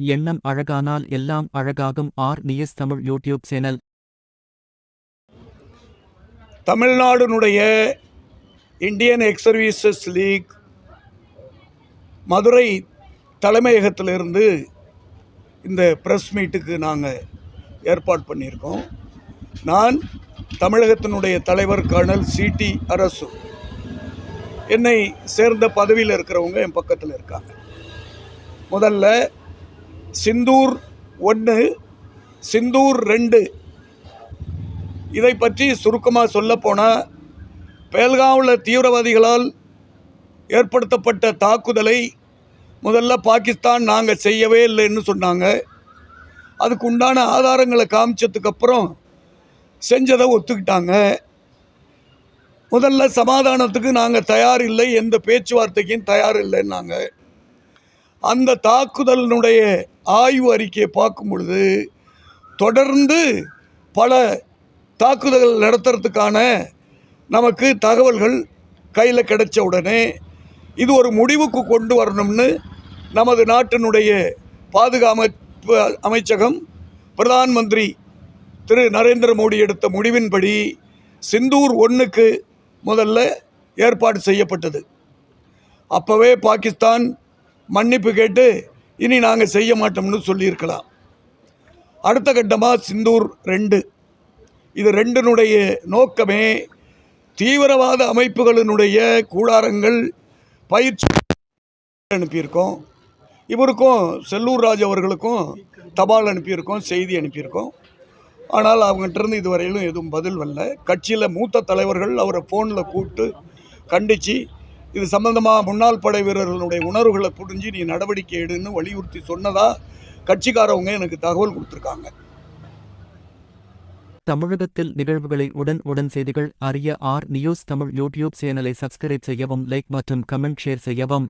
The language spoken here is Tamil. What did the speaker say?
எண்ணம் அழகானால் எல்லாம் அழகாகும். R. News Tamil YouTube channel. தமிழ்நாடுனுடைய Indian ex services league Madurai தலைமையகத்திலிருந்து இந்த ப்ரெஸ் மீட்டுக்கு நாங்கள் ஏற்பாடு பண்ணியிருக்கோம். நான் தமிழகத்தினுடைய தலைவர் கர்னல் சிடி அரசு. என்னை சேர்ந்த பதவியில் இருக்கிறவங்க என் பக்கத்தில் இருக்காங்க. முதல்ல சிந்தூர் ஒன்று சிந்தூர் ரெண்டு. இதை பற்றி சுருக்கமாக சொல்லப்போனால் பேல்காவில் தீவிரவாதிகளால் ஏற்படுத்தப்பட்ட தாக்குதலை முதல்ல பாகிஸ்தான் நாங்கள் செய்யவே இல்லைன்னு சொன்னாங்க. அதுக்கு உண்டான ஆதாரங்களை காமிச்சதுக்கப்புறம் செஞ்சதை ஒத்துக்கிட்டாங்க. முதல்ல சமாதானத்துக்கு நாங்கள் தயார் இல்லை எந்த பேச்சுவார்த்தைக்கும் தயார் இல்லைன்னாங்க. அந்த தாக்குதலினுடைய ஆய்வு அறிக்கையை பார்க்கும் பொழுது தொடர்ந்து பல தாக்குதல்கள் நடத்துறதுக்கான நமக்கு தகவல்கள் கையில் கிடைச்ச உடனே இது ஒரு முடிவுக்கு கொண்டு வரணும்னு நமது நாட்டினுடைய பாதுகாப்பு அமைச்சகம் பிரதான் மந்திரி திரு நரேந்திர மோடி எடுத்த முடிவின்படி சிந்தூர் ஒன்றுக்கு முதல்ல ஏற்பாடு செய்யப்பட்டது. அப்போவே பாகிஸ்தான் மன்னிப்பு கேட்டு இனி நாங்கள் செய்ய மாட்டோம்னு சொல்லியிருக்கலாம். அடுத்த கட்டமாக சிந்தூர் ரெண்டு. இது ரெண்டினுடைய நோக்கமே தீவிரவாத அமைப்புகளினுடைய கூடாரங்கள் பயிற்சி அனுப்பியிருக்கோம். இவருக்கும் செல்லூர் ராஜ் அவர்களுக்கும் தபால் அனுப்பியிருக்கோம் செய்தி அனுப்பியிருக்கோம். ஆனால் அவங்ககிட்ட இருந்து இதுவரையிலும் எதுவும் பதில் வரல. கட்சியில் மூத்த தலைவர்கள் அவரை ஃபோனில் கூப்பிட்டு கண்டித்து இது சம்பந்தமாக முன்னாள் படை வீரர்களுடைய உணர்வுகளை புரிஞ்சு நீ நடவடிக்கை எடுன்னு வலியுறுத்தி சொன்னதா கட்சிக்காரவங்க எனக்கு தகவல் கொடுத்துருக்காங்க. தமிழகத்தில் நிகழ்வுகளை உடன் உடன் செய்திகள் அறிய ஆர் நியூஸ் தமிழ் யூடியூப் சேனலை சப்ஸ்கிரைப் செய்யவும் லைக் மற்றும் கமெண்ட் ஷேர் செய்யவும்.